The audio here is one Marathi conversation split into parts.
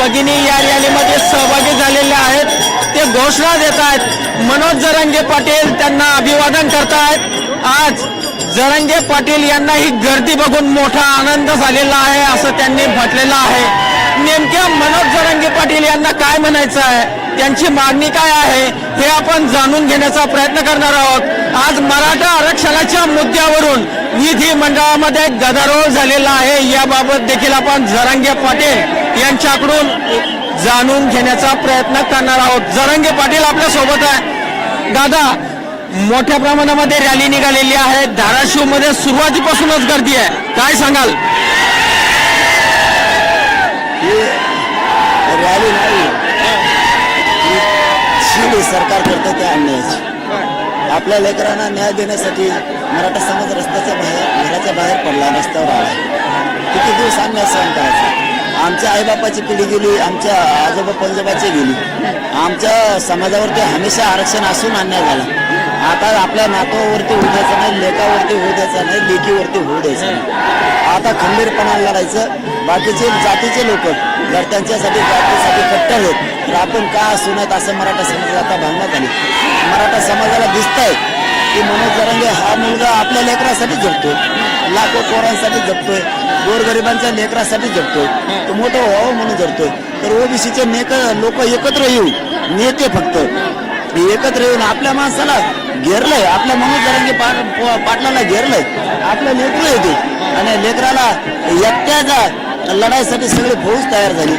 भगिनी या रॅलीमध्ये सहभागी झालेल्या आहेत. ते घोषणा देत आहेत. मनोज जरंगे पाटील त्यांना अभिवादन करतायत आज जरंगे पाटील यांना ही गर्दी बघून मोठा आनंद झालेला आहे असं त्यांनी म्हटलेलं आहे. नेमक्या मनोज जरंगे पाटील यांना काय म्हणायचं आहे? त्यांची मागणी काय आहे? हे आपण जाणून घेण्याचा प्रयत्न करणार आहोत. आज मराठा आरक्षणाच्या मुद्द्यावरून विधी मंडळामध्ये गदारोळ झालेला आहे. याबाबत देखील आपण जरंगे पाटील यांच्याकडून जाणून घेण्याचा प्रयत्न करणार आहोत. जरंगे पाटील आपल्यासोबत आहे. दादा मोठ्या प्रमाणामध्ये रॅली निघालेली आहे. धाराशिवमध्ये सुरुवातीपासूनच गर्दी आहे. काय सांगाल? रॅली नाही. सरकार करतं त्या अन्यायाची. आपल्या लेकरांना न्याय देण्यासाठी मराठा समाज रस्त्याच्या बाहेर घराच्या बाहेर पडला रस्त्यावर आला. किती दिवस अन्याय आमच्या आईबापाची पिढी गेली आमच्या आजोबा पंजोबाची गेली. आमच्या समाजावरती हमेशा आरक्षण असून अन्याय झाला. आता आपल्या नातवावरती होऊ द्यायचं नाही लेखावरती होऊ द्यायचं नाही लेखीवरती होऊ द्यायचं नाही. आता खंबीरपणा लढायचं बाकीचे जातीचे लोक जर त्यांच्यासाठी जातीसाठी कट्टर आहेत तर आपण का असू नयेत असं मराठा समाजाला आता भावण्यात आली. मराठा समाजाला दिसत आहे की मनोज जरंगे हा मुलगा आपल्या लेकरासाठी जगतोय लाखो पोरांसाठी जगतोय गोरगरिबांच्या लेकरासाठी जगतोय तो मोठं व्हावं म्हणून जगतोय तर ओबीसीचे नेक लोक एकत्र येऊन नेते फक्त. एकत्र येऊन आपल्या माणसाला घेरलंय आपल्या मनोज जरंगे पाटलाला घेरलंय. आपलं लेकर येते आणि लेकराला एकट्याचा लढाईसाठी सगळी फौज तयार झाली.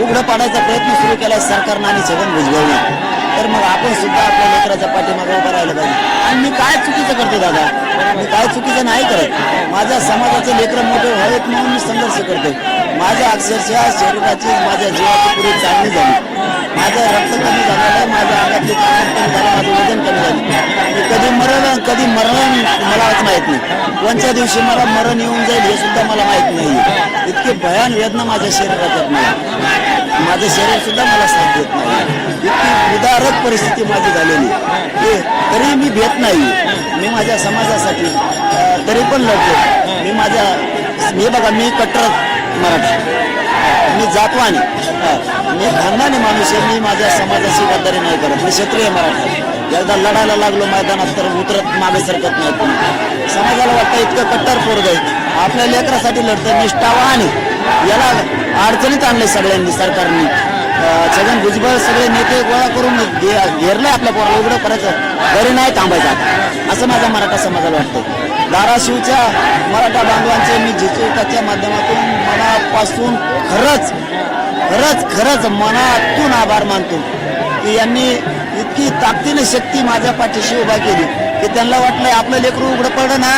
उघडं पाडायचा प्रयत्न सुरू केला सरकारनं आणि छगन भुजबळने. तर मग आपण सुद्धा आपल्या लेकराच्या पाठीमागे उभं राहिलं पाहिजे. आणि मी काय चुकीचं करतो दादा? मी काय चुकीचं नाही करत. माझ्या समाजाचे लेकरं मोठे व्हावेत म्हणून मी संघर्ष करतो. माझ्या अक्षरशः शरीराची माझ्या जीवाची पुढे चांगली झाली माझं रक्त कमी झालेलं आहे माझ्या अंगातली ताकद कमी झाली माझं वजन कमी झालं. मी कधी मरण कधी मरण मलाच माहीत नाही. कोणत्या दिवशी मला मरण येऊन जाईल हे सुद्धा मला माहीत नाही इतकी भयान वेदना माझ्या शरीरात आहेत माझं शरीर सुद्धा मला साथ विदारक परिस्थिती माझी झालेली. तरी मी भेट नाही. मी माझ्या समाजासाठी तरी पण लढतो मी माझ्या मी बघा मी कट्टर मराठी. मी जातवानी मी खानदानी माणूस आहे. मी माझ्या समाजाची गद्दारी नाही करत. मी क्षत्रिय मराठा. एकदा लढायला लागलो मैदानात तर उतरत मागे सरकत नाही कोणी. समाजाला वाटतं इतकं कट्टर पोरग आहे. आपल्या लेकरासाठी लढतं निष्ठावानी याला अडचणीत आणले सगळ्यांनी सरकारने. छगन भुजबळ सगळे नेते गोळा करून घे- घेरले आपल्या पोराला. उघडं करायचं. घरी नाही थांबायचं आता. असं माझ्या मराठा समाजाला वाटतं धाराशिवच्या मराठा बांधवांचे मी जिचुकाच्या माध्यमातून मनापासून खरंच खरंच खरंच मनातून आभार मानतो. की यांनी इतकी ताकदीने शक्ती माझ्या पाठीशी उभा केली की त्यांना वाटलं आपलं लेकरू उघडं पडलं ना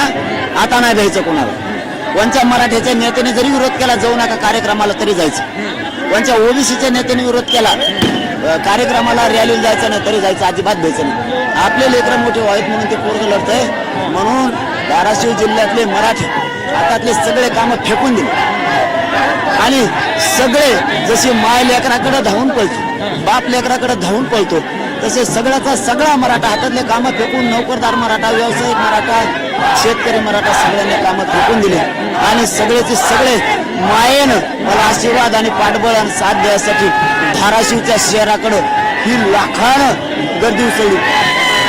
आता नाही द्यायचं कोणाला. वंचा मराठ्याच्या नेत्याने जरी विरोध केला जाऊ नका कार्यक्रमाला तरी जायचं. त्यांच्या ओबीसीच्या नेत्यांनी विरोध केला. कार्यक्रमाला रॅलीला जायचं नाही तरी जायचं अजिबात द्यायचं नाही. आपले लेकरं मोठे व्हावेत म्हणून ते पूर्ण लढतंय. म्हणून धाराशिव जिल्ह्यातले मराठी हातातले सगळे कामं फेकून दिले. आणि सगळे जसे माय लेकराकडे धावून पळतो बाप लेकराकडे धावून पळतो तसे सगळ्याचा सगळा मराठा हातातले कामं फेकून नोकरदार मराठा व्यावसायिक मराठा शेतकरी मराठा सगळ्यांनी कामं फेकून दिले. आणि सगळेचे सगळे मायेनं मला आशीर्वाद आणि पाठबळ आणि साथ द्यायसाठी धाराशिवच्या शहराकडं ही लाखानं गर्दी उसळली.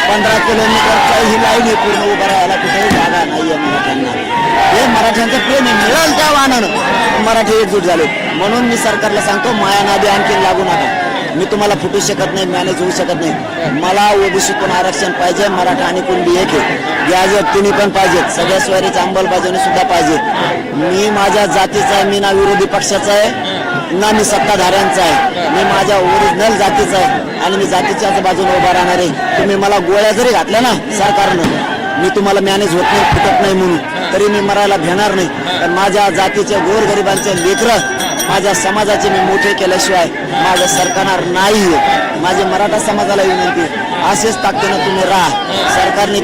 पंधरा किलोमीटर ही लाईन आहे पूर्ण उभं राहायला कुठेही जागा नाही आहे मराठ्यांना. हे मराठ्यांचं प्रेम मिळेल त्या वाहनानं. मराठी एकजूट झाले. म्हणून मी सरकारला सांगतो माया नादी आणखी लागू नका. मी तुम्हाला फुटू शकत नाही मॅनेज होऊ शकत नाही. मला ओबीसी पण आरक्षण पाहिजे मराठा आणि कुणबी एक आहे गॅजेट तिन्ही पण पाहिजेत सगळ्या स्वारीची अंमलबजावणी सुद्धा पाहिजे मी माझ्या जातीचा आहे मी ना विरोधी पक्षाचा आहे ना मी सत्ताधाऱ्यांचा आहे. मी माझ्या ओरिजिनल जातीचा आहे आणि मी जातीच्याच बाजूने उभा राहणार आहे. तुम्ही मला गोळ्या जरी घातल्या ना सरकारनं मी तुम्हाला मॅनेज होत नाही फुटत नाही म्हणून. तरी मी मरायला भेणार नाही. पण माझ्या जातीच्या गोरगरिबांचे लेकरं माझ्या समाजाचे मी मोठे केल्याशिवाय माझं सरकार नाही माझे मराठा समाजाला विनंती असेच ताकदीनं तुम्ही राहा. सरकारने